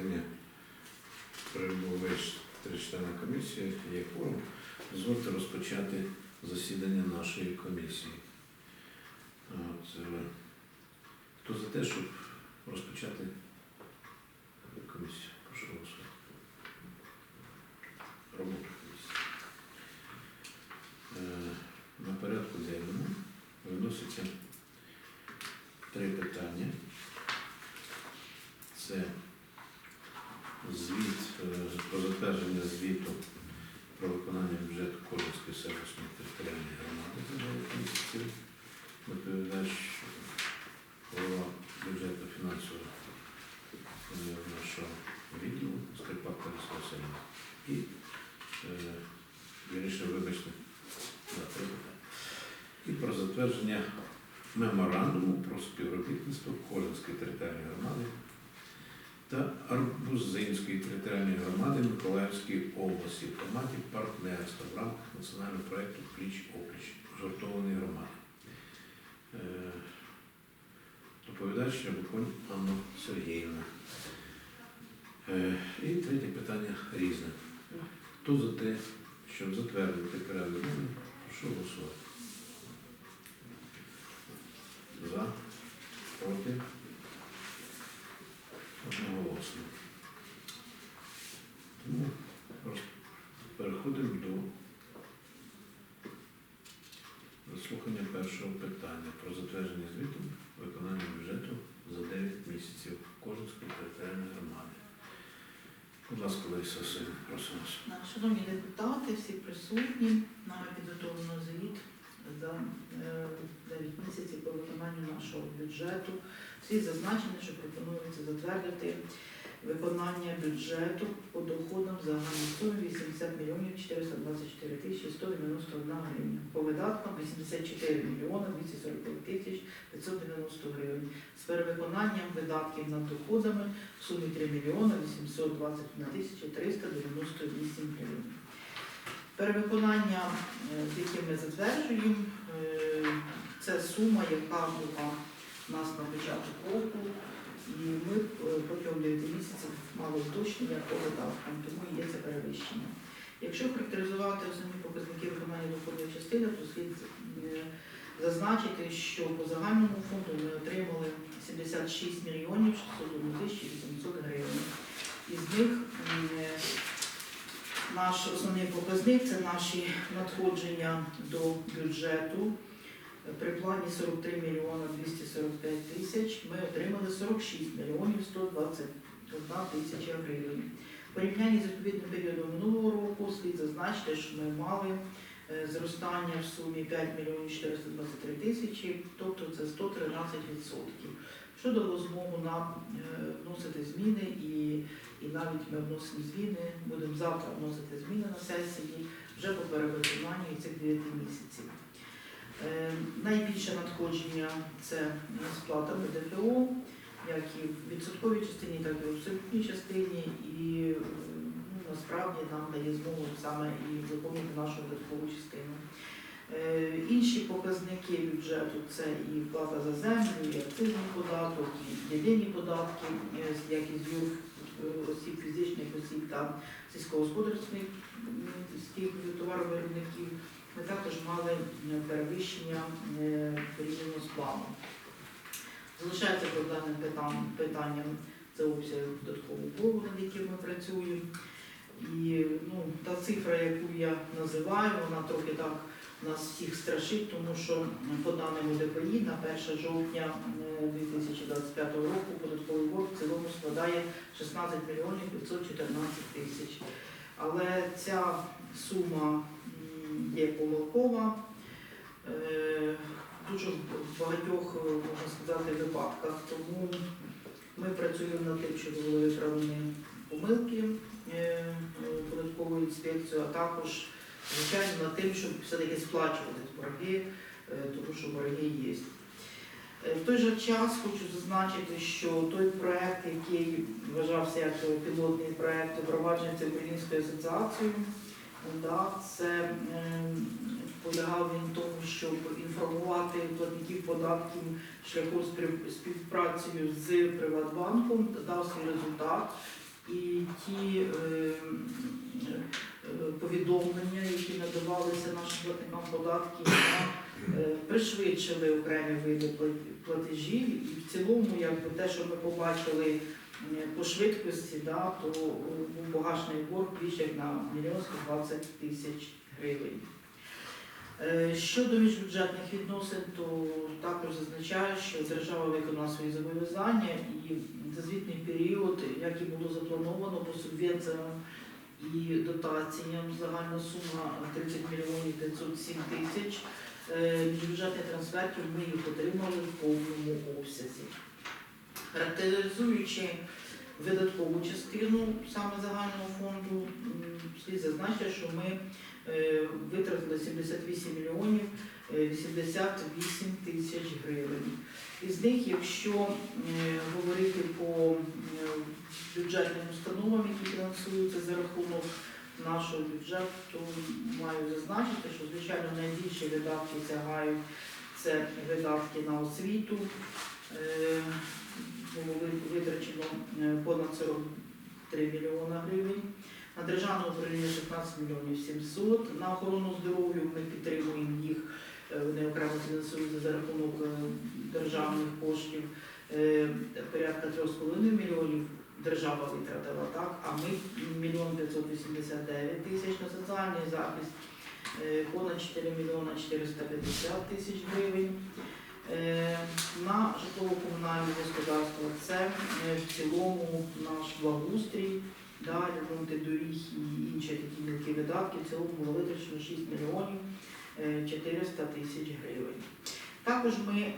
засідання прибув весь члени комісії, є форум. Дозвольте розпочати засідання нашої комісії. От, Хто за те, щоб розпочати комісію? Прошу голосувати. Роботу комісії. Е, На порядку денному виноситься три питання. Це звіт е, про затвердження звіту про виконання бюджету Кожанської селищної територіальної громади за 9 місяців. Доповідач голова бюджетно фінансового нашого відділу Скрипак Тараса Васильівна. І е, вибачте, да, три. І про затвердження меморандуму про співробітництво Кожанської територіальної громади та Арбузинської територіальної громади Миколаївської області в форматі партнерства в рамках національного проєкту Пліч опліч згуртованої громади. Е, Доповідач Рябухонь Анна Сергіївна. Е, І третє питання різне. Хто за те, щоб затвердити порядок денний, прошу голосувати. За, проти, одноголосно. Тому роз- до заслухання першого питання про затвердження звіту виконання бюджету за 9 місяців Кожанської територіальної громади. Будь ласка, Лариса Васильівна, просимо. Шановні депутати, всі присутні, нами підготовлено звіт за е, 9 місяців по виконанню нашого бюджету. Всі зазначені, що пропонується затвердити виконання бюджету по доходам загальної суми 80 мільйонів 424 тисячі 191 гривня. По видаткам 84 мільйони 245 тисяч 590 гривень. З перевиконанням видатків над доходами в сумі 3 мільйони 821 тисяча 398 гривень. Перевиконання, е, з яким ми затверджуємо, е, це сума, яка була у нас на початок року, і ми е, протягом 9 місяців мали уточнення по видаткам, тому є це перевищення. Якщо характеризувати основні показники виконання доходної частини, то слід е, зазначити, що по загальному фонду ми отримали 76 мільйонів 601 тисячі 800 гривень. Із них е, наш основний показник це наші надходження до бюджету. При плані 43 мільйона 245 тисяч ми отримали 46 мільйонів 121 тисяча гривень. Порівнянні з відповідним періодом минулого року слід зазначити, що ми мали е, зростання в сумі 5 мільйонів 423 тисячі, тобто це 113%, що дало змогу нам вносити зміни і і навіть ми вносимо зміни, будемо завтра вносити зміни на сесії вже по перевиконанню цих 9 місяців. Е, Найбільше надходження це сплата ПДФО, як і в відсотковій частині, так і в абсолютній частині. І ну, насправді нам дає змогу саме і виконувати нашу видаткову частину. Е, Інші показники бюджету це і плата за землю, і акцизний податок, і єдині податки, е, як і збір е, осіб фізичних осіб та сільськогосподарських товаровиробників. Ми також мали е, перевищення порівняно з планом. Залишається проблемним питан- питанням це обсяг додаткового боргу, над яким ми працюємо. І ну, та цифра, яку я називаю, вона трохи так нас всіх страшить, тому що по даному ДПІ на 1 жовтня е, 2025 року податковий борг в цілому складає 16 мільйонів 514 тисяч. Але ця сума є помилкова. Дуже багатьох, е, можна сказати, випадках. Тому ми працюємо над тим, щоб були виправлені помилки е, е, податковою інспекцією, а також, звичайно, над тим, щоб все-таки сплачувати борги, тому що борги є. В той же час хочу зазначити, що той проект, який вважався як пілотний проект впровадження Українською асоціацією, це полягав він в тому, щоб інформувати платників податків шляхом спів- співпраці з Приватбанком, дав свій результат. і ті е, е, повідомлення, які надавалися нашим платникам податків, е, пришвидшили окремі види платежів. І в цілому, якби те, що ми побачили е, по швидкості, да, то був погашений борг більше як на мільйон 120 тисяч гривень. Е, Щодо міжбюджетних відносин, то також зазначаю, що держава виконала свої зобов'язання і за звітний період, як і було заплановано по субвенціям і дотаціям, загальна сума 30 мільйонів 507 тисяч. Е, Міжбюджетних трансфертів ми їх отримали в повному обсязі. Характеризуючи видаткову частину саме загального фонду, слід зазначити, що ми витратили 78 мільйонів е, 88 тисяч гривень. Із них, якщо е, говорити по е, бюджетним установам, які фінансуються за рахунок нашого бюджету, то маю зазначити, що звичайно найбільші видатки сягають це видатки на освіту. Е, Було витрачено е, понад 43 мільйона гривень. На державне управління 16 мільйонів 700. На охорону здоров'я ми підтримуємо їх. е, Вони окремо фінансуються за рахунок е, державних коштів. Е, Порядка 3,5 мільйонів держава витратила, так, а ми 1 мільйон 589 тисяч на соціальний захист, понад 4 мільйона 450 тисяч гривень. На житлово-комунальне господарство це в цілому наш благоустрій, да, ремонти доріг і інші такі мілкі видатки. В цілому було витрачено 6 мільйонів е, 400 тисяч гривень. Також ми е,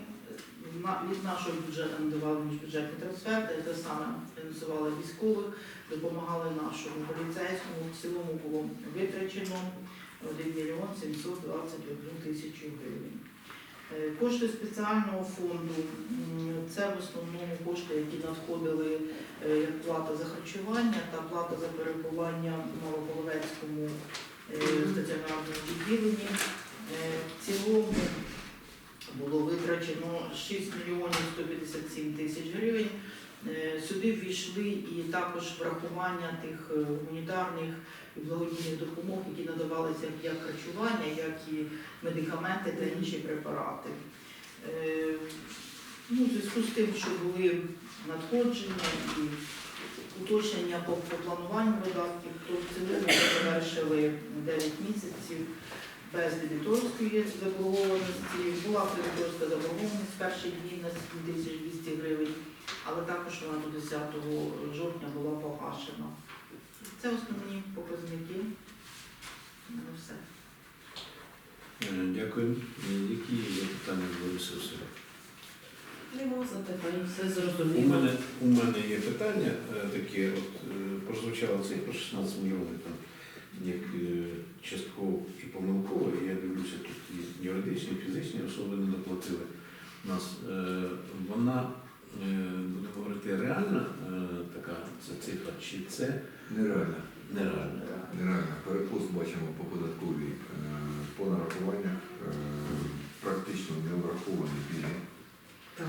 від нашого бюджету надавали міжбюджетні трансферти, те саме фінансували військових, допомагали нашому поліцейському. В цілому було витрачено 1 мільйон 721 тисячу гривень. Е, Кошти спеціального фонду це в основному кошти, які надходили е, як плата за харчування та плата за перебування в Новополовецькому е, стаціонарному відділенні. В цілому було витрачено 6 мільйонів 157 тисяч гривень. Е, Сюди ввійшли і також врахування тих е, гуманітарних і благодійних допомог, які надавалися як харчування, як і медикаменти та інші препарати. Е, Ну, в зв'язку з тим, що були надходження і уточнення по, по плануванню видатків, то в цілому ми завершили 9 місяців без дебіторської заборгованості. Була кредиторська заборгованість в перші дні на 7200 гривень, але також вона до 10 жовтня була погашена. Це основні показники. У мене все. Е, Дякую. Е, Які є питання до Василя? Нема запитань, все У зрозуміло. мене, у мене є питання е, таке, от е, прозвучала цифра 16 мільйонів там, як е, частково і помилково, і я дивлюся, тут і юридичні, і фізичні особи не доплатили нас. Е, Вона, будемо говорити, реальна е, така ця цифра, чи це Нереально. нереальна? Нереально. Перекос бачимо по податковій е, по нарахуваннях. е, Практично не враховані пільги. Так.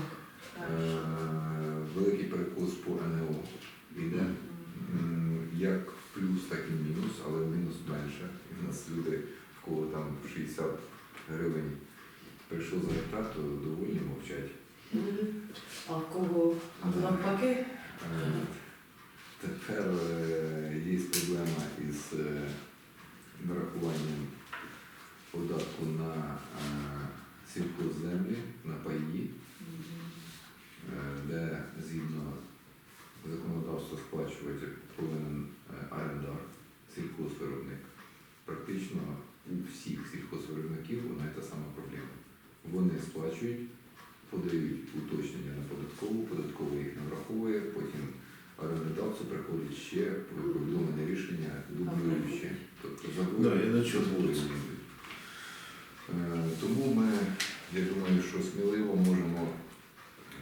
Е, Великий перекос по НЛО йде. Як плюс, так і мінус, але мінус менше. В нас люди, в кого там 60 гривень прийшов зарплату, то довольні мовчать. А в кого навпаки? Е, Тепер е, є проблема із е, нарахуванням податку на сільхозземлі, на паї, де згідно законодавства сплачувати повинен орендар, сільхозвиробник. Практично у всіх сільхозвиробників вона та сама проблема. Вони сплачують, подають уточнення на податкову, податкова їх не враховує, потім орендодавцю приходить ще повідомлене рішення дублююче. Тобто йдуть. Е, Тому ми, я думаю, що сміливо можемо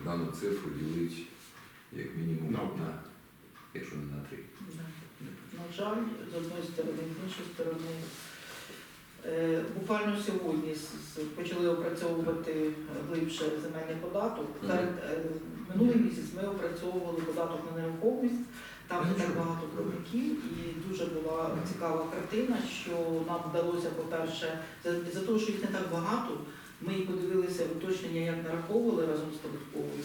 дану цифру ділити як мінімум На. на, якщо не на три. Да. На жаль, з одної сторони, з іншої сторони. Е, Буквально сьогодні почали опрацьовувати глибше земельний податок. Перед, е, Минулий місяць ми опрацьовували податок на нерухомість. Там не так багато платників, і дуже була цікава картина, що нам вдалося, по-перше, за, того, що їх не так багато, ми подивилися уточнення, як нараховували разом з податковою,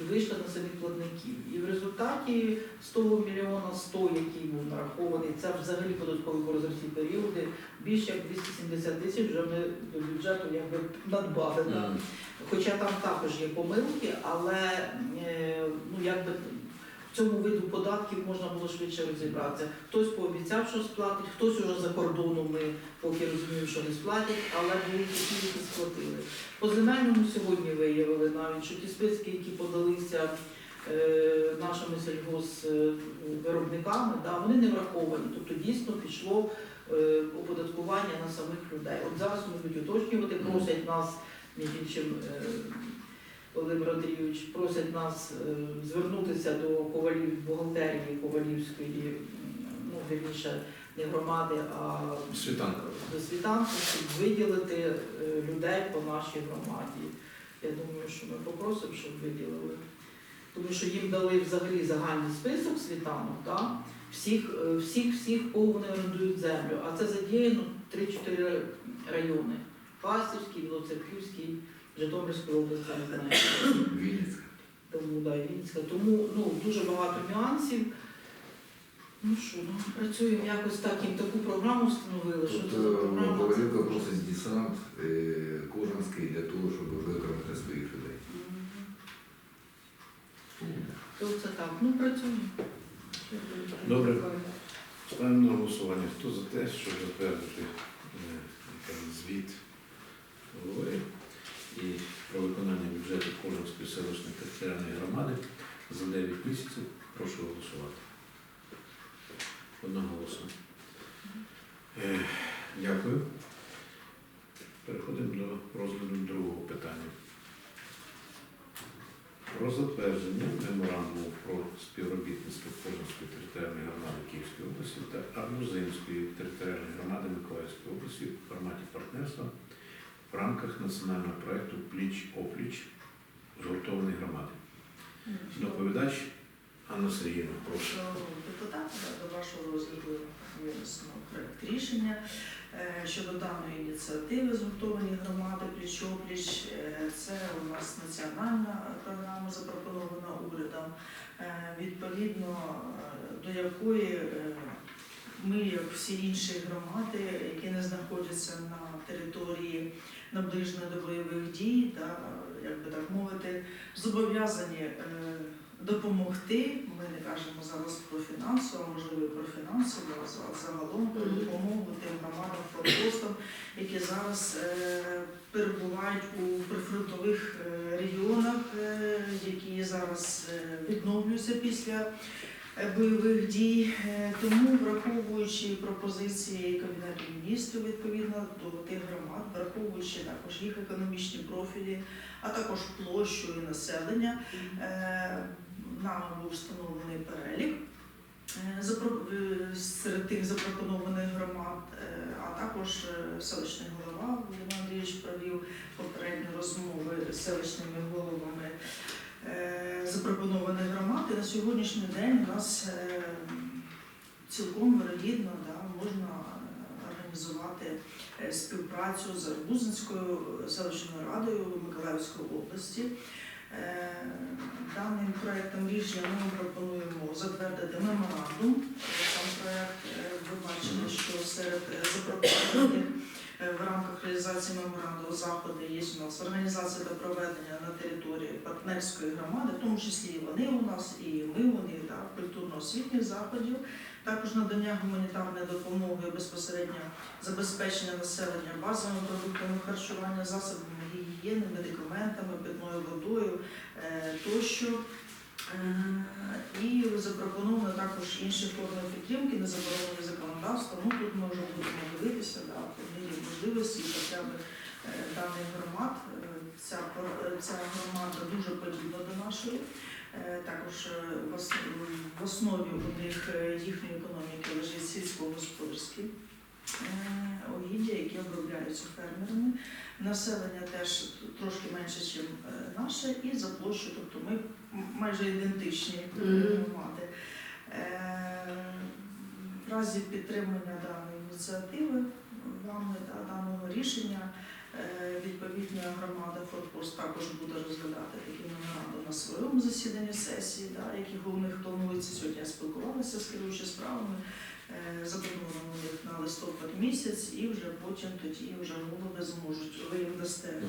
і вийшли на самі платників. І в результаті з того мільйона 100, який був нарахований, це взагалі податковий борг за всі періоди, більше як 270 тисяч вже ми до бюджету якби надбали. Mm. Хоча там також є помилки, але е, ну якби цьому виду податків можна було швидше розібратися. Хтось пообіцяв, що сплатить, хтось уже за кордоном ми поки розуміємо, що не сплатять, але були такі, які сплатили. По земельному сьогодні виявили навіть, що ті списки, які подалися е, нашими сільгоспвиробниками, да, вони не враховані. Тобто дійсно пішло е, оподаткування на самих людей. От зараз будуть уточнювати, просять нас між іншим, е, Володимир Андрійович, просять нас е, звернутися до ковалів бухгалтерії Ковалівської, ну, вірніше, не громади, а Світанка. до світанку, щоб виділити е, людей по нашій громаді. Я думаю, що ми попросимо, щоб виділили. Тому що їм дали взагалі загальний список світанок, так? всіх, е, всіх, всіх, кого вони орендують землю. А це задіяно 3-4 райони. Фастівський, Білоцерківський, Житомирської області, не знаю. Вінницька. Тому да, Вінницька. Тому ну, дуже багато нюансів. Ну що, ну, працюємо якось так, їм таку програму встановили, що це за Тобто програма. Ковалівка просить десант е, Кожанський для того, щоб виконати своїх людей. То це так, ну працюємо. Добре. Ставимо на голосування. Хто за те, щоб затвердити е, звіт голови і про виконання бюджету Кожанської селищної територіальної громади за 9 місяців, прошу голосувати. Одноголосно. Е, Дякую. Переходимо до розгляду другого питання. Про затвердження меморандуму про співробітництво Кожанської територіальної громади Київської області та Арбузинської територіальної громади Миколаївської області в форматі партнерства в рамках національного проєкту Пліч-опліч згуртованої громади. Доповідач Анна Сергіївна, прошу. Депутати, до вашого розгляду винесено проект рішення е, щодо даної ініціативи згуртовані громади пліч-опліч. Е, Це у нас національна програма, запропонована урядом, е, відповідно до якої ми, як всі інші громади, які не знаходяться на території наближеної до бойових дій, та, як би так мовити, зобов'язані е, допомогти. Ми не кажемо зараз про фінансову, а можливо і про фінансову, а за- загалом про допомогу тим громадам форпостам, які зараз е, перебувають у прифронтових е, регіонах, е, які зараз відновлюються після бойових дій. Е, Тому, враховуючи пропозиції Кабінету міністрів відповідно до тих громад, враховуючи також їх економічні профілі, а також площу і населення, е, нами був встановлений перелік е, е, серед тих запропонованих громад, е, а також е, селищний голова Володимир Андрійович провів попередні розмови з селищними головами е, запропонованих громад. І на сьогоднішній день у нас е, цілком вирогідно да, можна е, організувати співпрацю з Арбузинською селищною радою Миколаївської області. Даним проектом рішення ми пропонуємо затвердити меморандум. Сам проект е, ви бачили, що серед запропонованих в рамках реалізації меморандуму заходи є у нас організація та проведення на території партнерської громади, в тому числі і вони у нас, і ми вони да, культурно-освітніх заходів, також надання гуманітарної допомоги безпосередньо забезпечення населення базовими продуктами харчування, засобами гігієни, медикаментами, питною водою е, тощо. Е, І запропоновано також інші форми підтримки, не заборонені законодавством. Ну, тут ми вже будемо дивитися да, можливості і потреби даних громад. Е, Ця, е, ця громада дуже подібна до нашої. Е, Також в основі у них їхньої економіки лежить сільськогосподарські угіддя, які обробляються фермерами. Населення теж трошки менше, ніж наше, і за площу, тобто ми майже ідентичні громади. В разі підтримання даної ініціативи вами та даного рішення е, відповідна громада Форпост також буде розглядати такі меморандум на своєму засіданні сесії, да, які у них планується сьогодні. Я спілкувалася з керуючими справами. е, Заплановано них на листопад місяць, і вже потім тоді вже голови зможуть ви їм дасте е,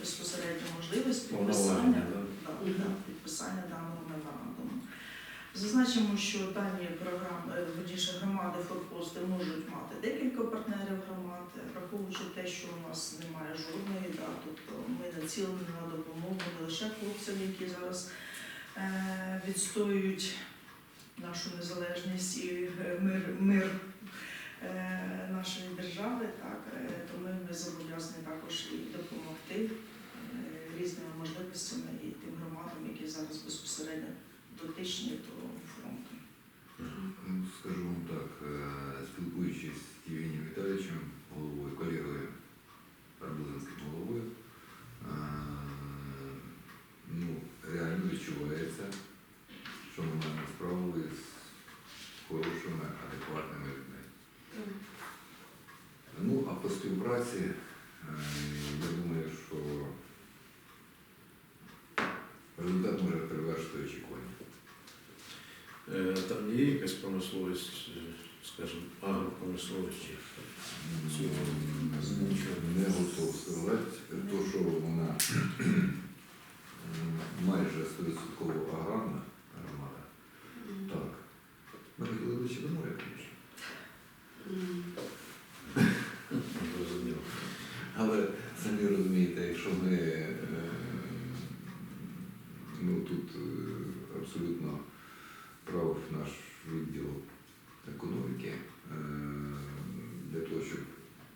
безпосередньо можливість підписання да? да, да, підписання даного меморандуму. Зазначимо, що дані програми е, верніше, громади форпости можуть мати декілька партнерів громад, е, враховуючи те, що у нас немає жодної, да, тобто ми націлені на допомогу не лише хлопцям, які зараз е, відстоюють нашу незалежність і е, мир, мир е, нашої держави, так, е, то ми, ми зобов'язані також і допомогти е, різними можливостями і тим громадам, які зараз безпосередньо дотичні до фронту. Ну, скажу вам так, е, спілкуючись з Євгенієм Віталійовичем, головою, колегою, Арбузинським головою, е, ну, реально відчувається, що ми маємо справу з хорошими, адекватними людьми. Ну, а по співпраці, е, я думаю, що результат може перевершити очікування. Е, Там є якась промисловість, е, скажімо, агропромисловість чи Не готов сказати. То, що вона майже 100% аграрна громада, так. Ми хотіли ближче до моря, звісно. Але самі розумієте, якщо ми е, ну, тут е, абсолютно прав наш відділ економіки е, для того, щоб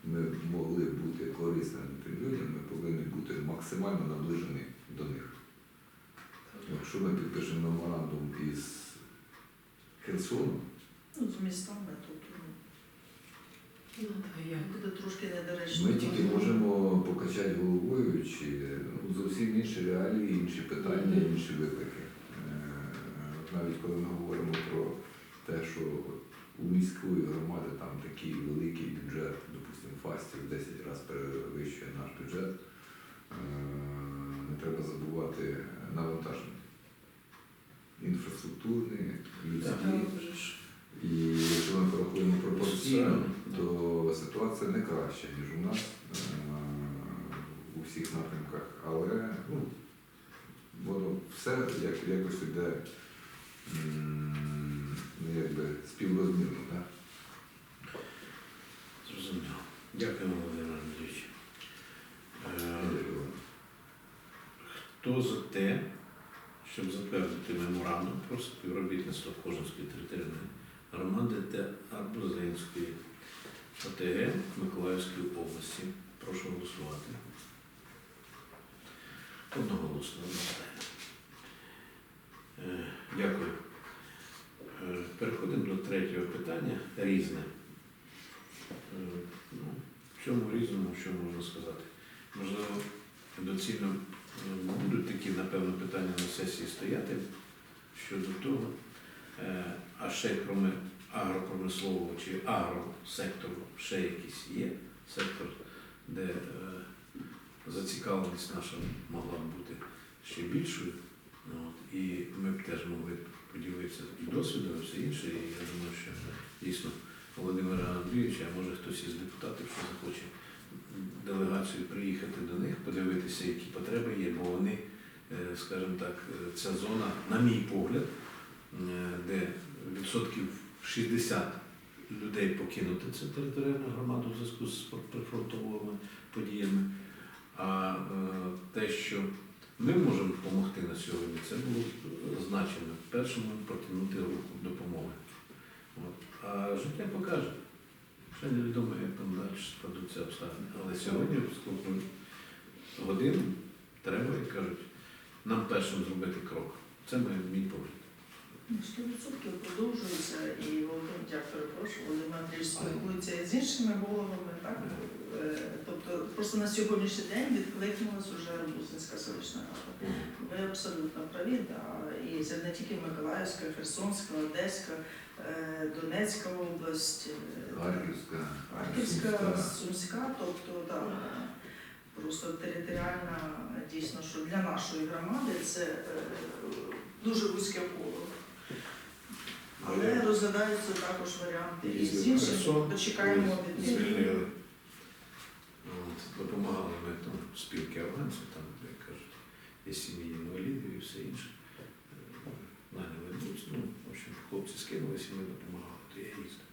ми могли бути корисними тим людям, ми повинні бути максимально наближені до них. Якщо ми підпишемо меморандум із Херсоном, Ну, з містами тут Ну, як? ну, буде трошки недоречно. Ми тільки можемо покачати головою, чи ну, зовсім інші реалії, інші питання, інші виклики. Е, Навіть коли ми говоримо про те, що у міської громади там такий великий бюджет, допустимо, фастів в 10 разів перевищує наш бюджет, е, не треба забувати навантаження. Інфраструктурні, людські. І якщо ми порахуємо пропорційно, то ситуація не краща, ніж у нас е, у всіх напрямках. Але ну, воно все як, якось іде ну, якби співрозмірно. Так? Зрозуміло. Дякую, Володимир Андрійович. Е, Хто за те, щоб затвердити меморандум про співробітництво Кожанської територіальної громади та Арбузинської ОТГ Миколаївської області? Прошу голосувати. Одноголосно. Е, Дякую. Переходимо до третього питання. Різне. Е, Ну, в чому різному, що можна сказати? Можливо, доцільно е, будуть такі, напевно, питання на сесії стояти щодо того, Е, а ще крім агропромислового чи агросектору, ще якийсь є сектор, де зацікавленість наша могла б бути ще більшою. Ну, от, І ми б теж могли поділитися і досвідом, і все інше. І я думаю, що дійсно Володимира Андрійовича, а може хтось із депутатів, що захоче делегацію приїхати до них, подивитися, які потреби є, бо вони, е, скажімо так, е, ця зона, на мій погляд, е, де відсотків 60 людей покинути цю територіальну громаду в зв'язку з прифронтовими подіями. А те, що ми можемо допомогти на сьогодні, це було значено. Першому протягнути руку допомоги. От. А життя покаже. Ще невідомо, як там далі складуться обставини. Але сьогодні в складну годину треба, як кажуть, нам першим зробити крок. Це моє- мій погляд. Ну, 100% продовжується і Володимир, я перепрошую, Володимир Андрійович спілкуються з іншими головами, так? Е, Тобто просто на сьогоднішній день відкликнулась уже Бузинська селищна рада. Ви абсолютно праві, да. і це не тільки Миколаївська, Херсонська, Одеська, е, Донецька область, е, Харківська, Харківська, Сумська. Тобто да, просто територіальна дійсно, що для нашої громади це дуже вузьке коло. Але розглядаються також варіанти і з інших. Почекаємо від. От, допомагали ми там спілки афганців, там, як кажуть, є сім'ї інвалідів і все інше. Е, Наняли буц, ну, в общем, хлопці скинулися, і ми допомагали, то я їздив.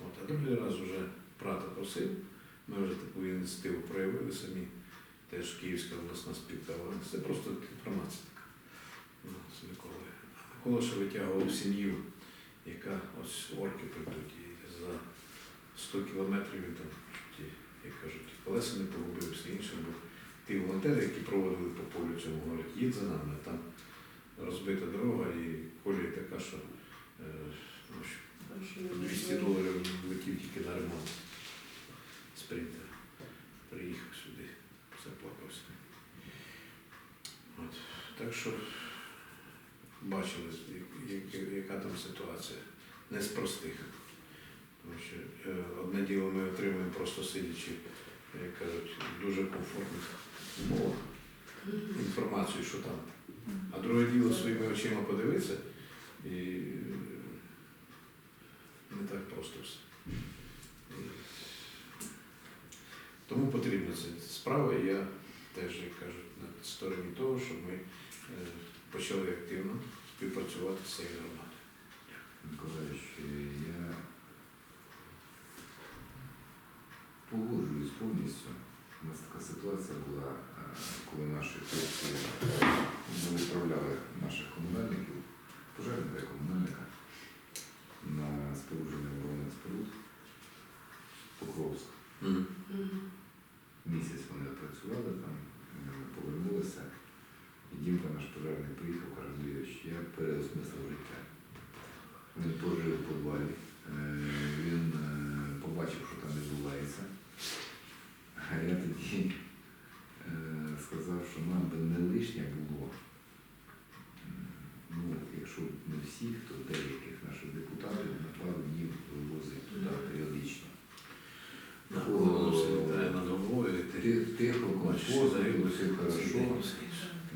От, а другий раз вже брата просив, ми вже таку ініціативу проявили самі. Теж Київська обласна спілка афганців. Це просто інформація така. Ну, ще витягував сім'ю, яка ось орки прийдуть і за 100 кілометрів там, як кажуть, колеса не погубив, все інше, бо ті волонтери, які проводили по полю цьому, говорять, їдь за нами, а там розбита дорога і колія така, що е, ну, 200 доларів летів тільки на ремонт спринтера. Приїхав сюди, заплакався. От. Так що бачили, як- як- яка там ситуація. Не з простих. Е, одне діло ми отримуємо просто сидячи, як кажуть, в дуже комфортних умовах інформацію, що там. А друге діло своїми очима подивитися і е, не так просто все. Тому потрібна ця справа, і я теж, як кажуть, на стороні того, щоб ми е, почали активно співпрацювати з цією громадою. Миколаївич, я погоджуюсь повністю. У нас така ситуація була, е, коли наші хлопці ми відправляли наших комунальників, пожежника і комунальника на спорудження оборонних споруд Покровськ. Місяць вони працювали там, е, повернулися. І Дімка наш пожежник приїхав, каже, я переосмислив життя. Він пожив у подвалі. Е, Він е, побачив, що там відбувається. А я тоді е, сказав, що нам би не лишнє було. Ну, якщо не всіх, то деяких наших депутатів на пару днів вивозить туди періодично. Тихо, бачиш, комфортно, все хорошо,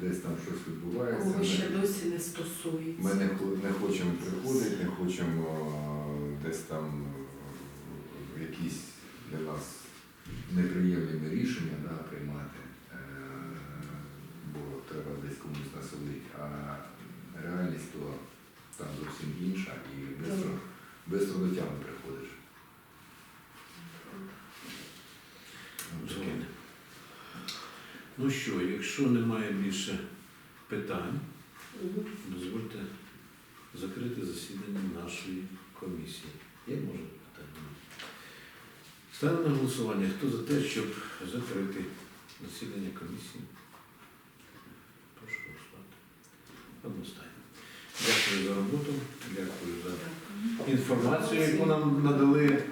десь там щось відбувається. Кого ще Ми- досі не стосується. Ми не, не хочемо приходити, не хочемо е, десь там е, якісь для нас неприємні рішення да, приймати, е, бо треба десь комусь насолити. А реальність то там зовсім інша і швидко, до тями приходиш. Ну що, якщо немає більше питань, дозвольте закрити засідання нашої комісії. Може питання? Ставимо на голосування. Хто за те, щоб закрити засідання комісії? Прошу голосувати. Одностайно. Дякую за роботу, дякую за інформацію, яку нам надали